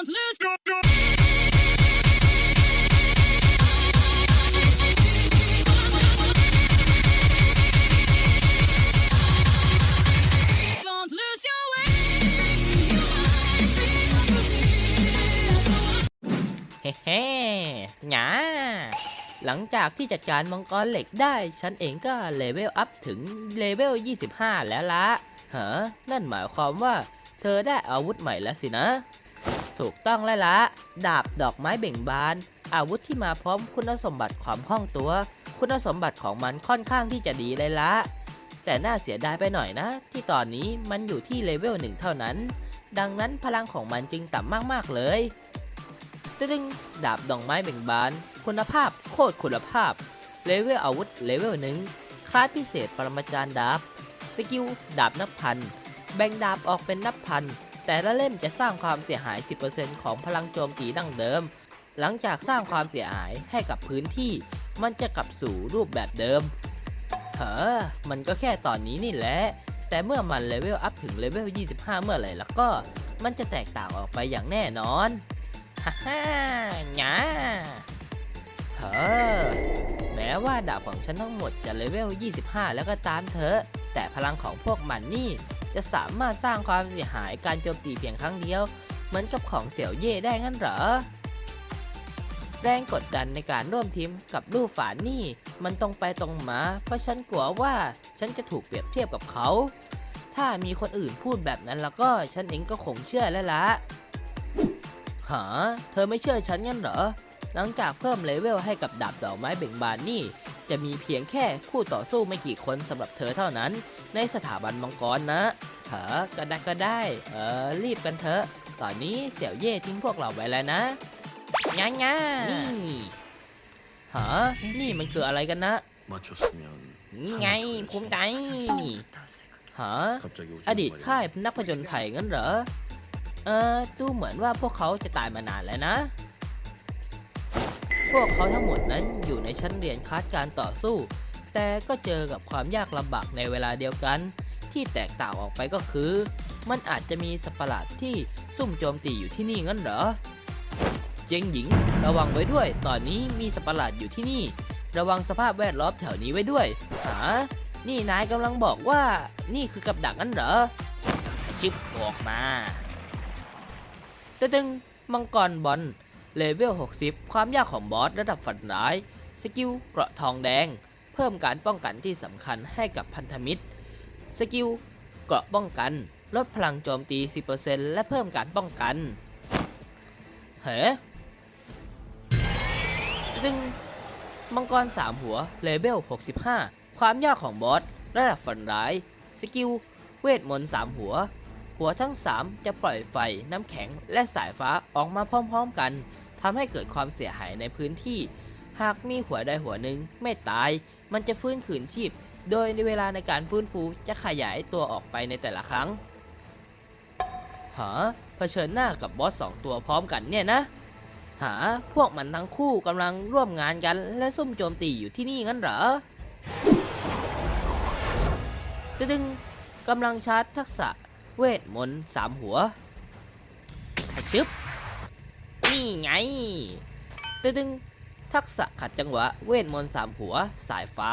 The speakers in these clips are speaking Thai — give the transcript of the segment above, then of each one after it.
Don't lose. Go, go. เฮ้เฮ้หงาหลังจากที่จัดการมังกรเหล็กได้ ฉันเองก็เลเวลอัพถึงเลเวล 25 แล้วละเหรอนั่นหมายความว่า เธอได้อาวุธใหม่แล้วสินะ ถูกต้องแล้วละดาบดอกไม้เบ่งบาน อาวุธที่มาพร้อมคุณสมบัติความคล่องตัว คุณสมบัติของมันค่อนข้างที่จะดีเลยละ แต่น่าเสียดายไปหน่อยนะ ที่ตอนนี้มันอยู่ที่เลเวลหนึ่งเท่านั้น ดังนั้นพลังของมันจึงต่ำมากๆเลยตึงดาบดอกไม้เบ่งบาน คุณภาพโคตรคุณภาพ เลเวลอาวุธเลเวลหนึ่งคลาสพิเศษปรมาจารย์ดาบ สกิลดาบนับพัน แบ่งดาบออกเป็นนับพัน แต่ละเล่มจะสร้างความเสียหาย 10%ของพลังโจมตีดั้งเดิม หลังจากสร้างความเสียหายให้กับพื้นที่ มันจะกลับสู่รูปแบบเดิมเฮ้อมันก็แค่ตอนนี้นี่แหละ แต่เมื่อมันเลเวลอัพถึงเลเวล 25 เมื่อไหร่แล้วก็ มันจะแตกต่างออกไปอย่างแน่นอน ฮ่าฮ่าหงาเฮ้อแม้ว่าดาบของฉันทั้งหมดจะเลเวล 25 แล้วก็ตามเถอะ แต่พลังของพวกมันนี่ จะสามารถสร้างความเสียหายการโจมตีเพียงครั้งเดียว เหมือนกับของเสี่ยวเย่ได้งั้นเหรอ แรงกดดันในการร่วมทีมกับลู่ฝานนี่ มันตรงไปตรงมา เพราะฉันกลัวว่าฉันจะถูกเปรียบเทียบกับเขา ถ้ามีคนอื่นพูดแบบนั้นแล้วก็ฉันเองก็คงเชื่อแล้วละหาเธอไม่เชื่อฉันงั้นเหรอ หลังจากเพิ่มเลเวลให้กับดาบดอกไม้เบ่งบานนี่ จะมีเพียงแค่คู่ต่อสู้ไม่กี่คนสำหรับเธอเท่านั้น ในสถาบันมังกรนะเถอก็ได้ก็ได้ เออรีบกันเถอะ ตอนนี้เสี่ยวเย่ทิ้งพวกเราไว้แล้วนะง่ายง่านี่ฮะนี่มันคืออะไรกันนะนี่ไงภูมิใจฮะอดีตค่ายนักพยนต์ไทยงั้นเหรอ เออดูเหมือนว่าพวกเขาจะตายมานานแล้วนะ พวกเขาทั้งหมดนั้นอยู่ในชั้นเรียนคลาสการต่อสู้ แต่ก็เจอกับความยากลำบากในเวลาเดียวกัน ที่แตกต่างออกไปก็คือ มันอาจจะมีสัตว์ประหลาดที่ซุ่มโจมตีอยู่ที่นี่งั้นเหรอ เจงหญิง ระวังไว้ด้วย ตอนนี้มีสัตว์ประหลาดอยู่ที่นี่ ระวังสภาพแวดล้อมแถวนี้ไว้ด้วยหานี่นายกำลังบอกว่านี่คือกับดักนั่นเหรอ ชิบออกมา ตึงมังกรบอล เลเวล 60 ความยากของบอสระดับฝันร้าย สกิลเกราะทองแดง เพิ่มการป้องกันที่สำคัญให้กับพันธมิตร สกิลเกราะป้องกัน ลดพลังโจมตี 10%และเพิ่มการป้องกัน เฮ้ตึงมังกรสามหัว เลเวล 65 ความยากของบอสระดับฝันร้าย สกิล เวทมนต์สามหัว หัวทั้ง 3 จะปล่อยไฟ น้ำแข็ง และสายฟ้าออกมาพร้อมๆกัน ทำให้เกิดความเสียหายในพื้นที่ หากมีหัวใดหัวหนึ่งไม่ตาย มันจะฟื้นคืนชีพ โดยในเวลาในการฟื้นฟูจะขยายตัวออกไปในแต่ละครั้งหาเผชิญหน้ากับบอสสองตัวพร้อมกันเนี่ยนะ หาพวกมันทั้งคู่กำลังร่วมงานกันและซุ่มโจมตีอยู่ที่นี่งั้นเหรอตึงกำลังชาร์จทักษะเวทมนต์สามหัวชึบ นี่ไงตึงทักษะขัดจังหวะ เวทมนต์สามหัว สายฟ้า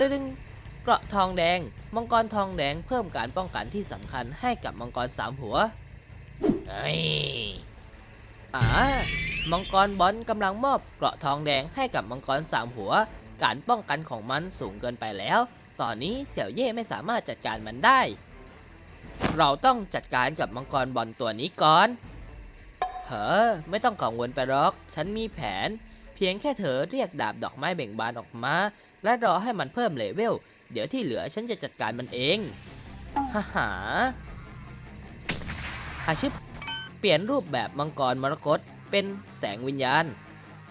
ตึงเกราะทองแดง มังกรทองแดงเพิ่มการป้องกันที่สำคัญให้กับมังกรสามหัวเอ้ยอ่ามังกรบอลกำลังมอบเกราะทองแดงให้กับมังกรสามหัว การป้องกันของมันสูงเกินไปแล้ว ตอนนี้เสี่ยวเย่ไม่สามารถจัดการมันได้ เราต้องจัดการกับมังกรบอลตัวนี้ก่อน เฮ้อไม่ต้องกังวลไปหรอก ฉันมีแผน เพียงแค่เธอเรียกดาบดอกไม้เบ่งบานออกมา และรอให้มันเพิ่มเลเวล เดี๋ยวที่เหลือฉันจะจัดการมันเองฮ่าฮ่าอาชิบเปลี่ยนรูปแบบมังกรมรกตเป็นแสงวิญญาณ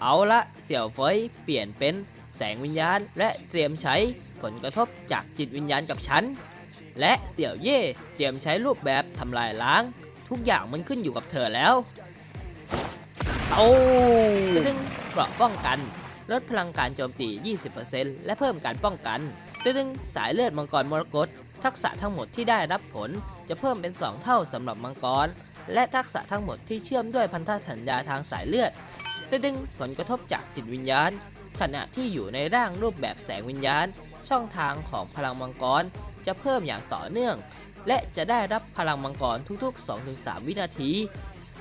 เอาละเสี่ยวเฟยเปลี่ยนเป็นแสงวิญญาณ และเตรียมใช้ผลกระทบจากจิตวิญญาณกับฉัน และเสี่ยวเย่เตรียมใช้รูปแบบทำลายล้าง ทุกอย่างมันขึ้นอยู่กับเธอแล้ว เอาตึ้งเกราะป้องกัน ลดพลังการโจมตี 20%และเพิ่มการป้องกันตึ้งสายเลือดมังกรมรกตทักษะทั้งหมดที่ได้รับผลจะเพิ่มเป็น 2 เท่าสำหรับมังกร และทักษะทั้งหมดที่เชื่อมด้วยพันธสัญญาทางสายเลือดจะดึงผลกระทบจากจิตวิญญาณ ขณะที่อยู่ในร่างรูปแบบแสงวิญญาณ ช่องทางของพลังมังกรจะเพิ่มอย่างต่อเนื่อง และจะได้รับพลังมังกรทุกๆ 2-3 วินาที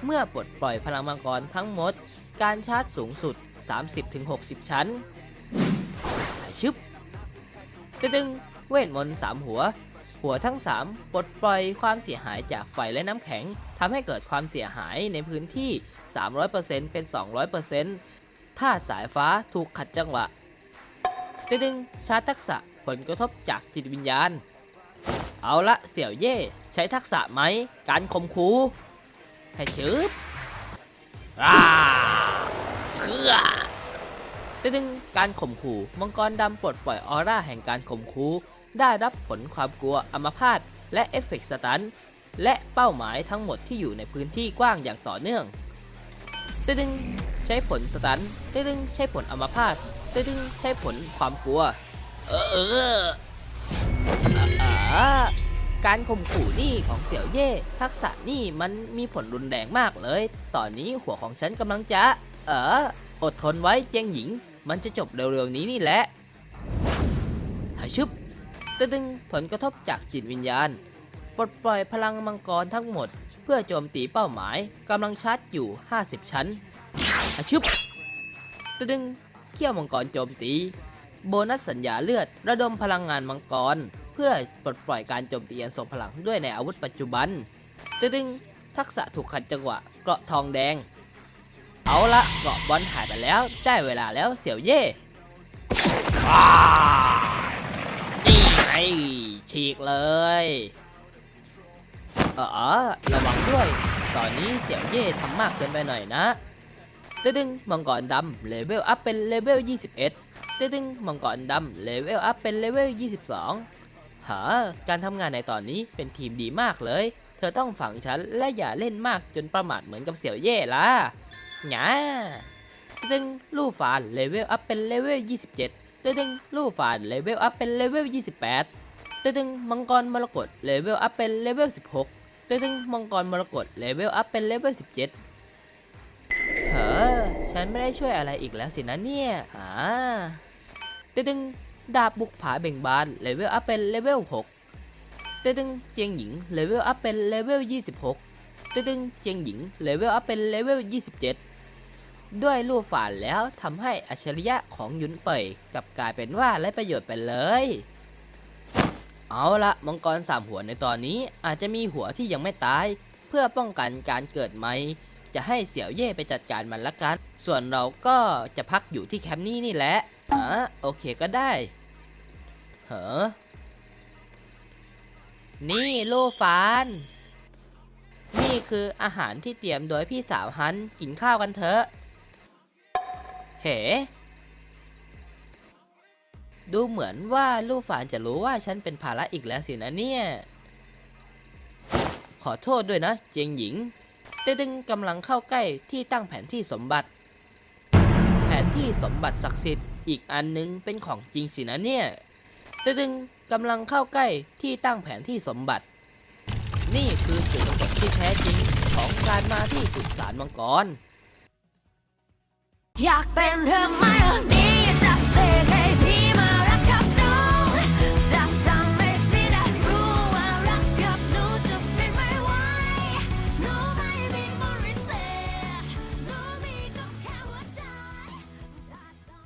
เมื่อปลดปล่อยพลังมังกรทั้งหมด การชาร์จสูงสุด 30-60 ชั้นหายชึบจะดึงเวทมนต์สามหัว หัวทั้ง 3 ปลดปล่อยความเสียหายจากไฟและน้ำแข็งทำให้เกิดความเสียหายในพื้นที่ 300%เป็น 200%ถ้าสายฟ้าถูกขัดจังหวะจะดึงชาร์จทักษะผลกระทบจากจิตวิญญาณ เอาละเสี่ยวเย่ใช้ทักษะไหม การข่มคู ให้ชืบอ่าเครือจะดึงการข่มขู่ มังกรดำปลดปล่อยออร่าแห่งการข่มคูได้รับผลความกลัวอัมพาตและเอฟเฟกต์สตันและเป้าหมายทั้งหมดที่อยู่ในพื้นที่กว้างอย่างต่อเนื่องจะดึงใช้ผลสตันจะดึงใช้ผลอัมพาตจะดึงใช้ผลความกลัว เออเออ การข่มขู่นี่ของเสี่ยวเย่ทักษะนี่มันมีผลรุนแรงมากเลย ตอนนี้หัวของฉันกำลังจะ เอออดทนไว้เจียงหญิง มันจะจบเร็วๆนี้นี่แหละหายชึบจะดึงผลกระทบจากจิตวิญญาณ ปลดปล่อยพลังมังกรทั้งหมด เพื่อโจมตีเป้าหมายกำลังชาร์จอยู่ 50 ชั้นหายชึบจะดึงเขี้ยวมังกรโจมตี โบนัสสัญญาเลือดระดมพลังงานมังกร เพื่อปลดปล่อยการโจมตีอันทรงพลังด้วยในอาวุธปัจจุบันจะดึงทักษะถูกขัดจังหวะเกราะทองแดง เอาละเกราะบอลหายไปแล้ว ได้เวลาแล้วเสี่ยวเย่นี่ไงฉีกเลยเออระวังด้วย ตอนนี้เสี่ยวเย่ทำมากเกินไปหน่อยนะจะดึงมังกรดำเลเวลอัพเป็นเลเวล 21จะดึงมังกรดำเลเวลอัพเป็นเลเวล 22 หาการทำงานในตอนนี้เป็นทีมดีมากเลย เธอต้องฝังฉันและอย่าเล่นมากจนประมาทเหมือนกับเสี่ยวเย่ล่ะหงาจะดึงลู่ฟานเลเวลอัพเป็นเลเวล 27จะดึงลู่ฟานเลเวลอัพเป็นเลเวล 28จะดึงมังกรมรกตเลเวลอัพเป็นเลเวล 16จะดึงมังกรมรกตเลเวลอัพเป็นเลเวล 17 เฮ้อ ฉันไม่ได้ช่วยอะไรอีกแล้วสินะเนี่ยอ่าตึดึง ดาบบุกผาเบ่งบานเลเวลอัพเป็นเลเวล6ตึดึงเจียงหญิงเลเวลอัพเป็นเลเวล26ตึดึงเจียงหญิงเลเวลอัพเป็นเลเวล27 ด้วยลูกฝานแล้วทำให้อัจฉริยะของยุนเป่ยกลับกลายเป็นว่าไร้ประโยชน์ไปเลย เอาละมังกรสามหัวในตอนนี้อาจจะมีหัวที่ยังไม่ตาย เพื่อป้องกันการเกิดใหม่จะให้เสี่ยวเย่ไปจัดการมันละกัน ส่วนเราก็จะพักอยู่ที่แคมป์นี้นี่แหละ อะโอเคก็ได้เฮ้อนี่โลฟาน นี่คืออาหารที่เตรียมโดยพี่สาวฮันกินข้าวกันเถอะ เฮ้ดูเหมือนว่าลูกฝานจะรู้ว่าฉันเป็นภาระอีกแล้วสินะเนี่ย ขอโทษด้วยนะ เจียงหญิง เตดึงกำลังเข้าใกล้ที่ตั้งแผนที่สมบัติ แผนที่สมบัติศักดิ์สิทธิ์ อีกอันนึงเป็นของจริงสินะเนี่ยตดึงกำลังเข้าใกล้ที่ตั้งแผนที่สมบัติ นี่คือจุดประสงค์ที่แท้จริงของการมาที่สุสานมังกร อยากเป็นเธอมา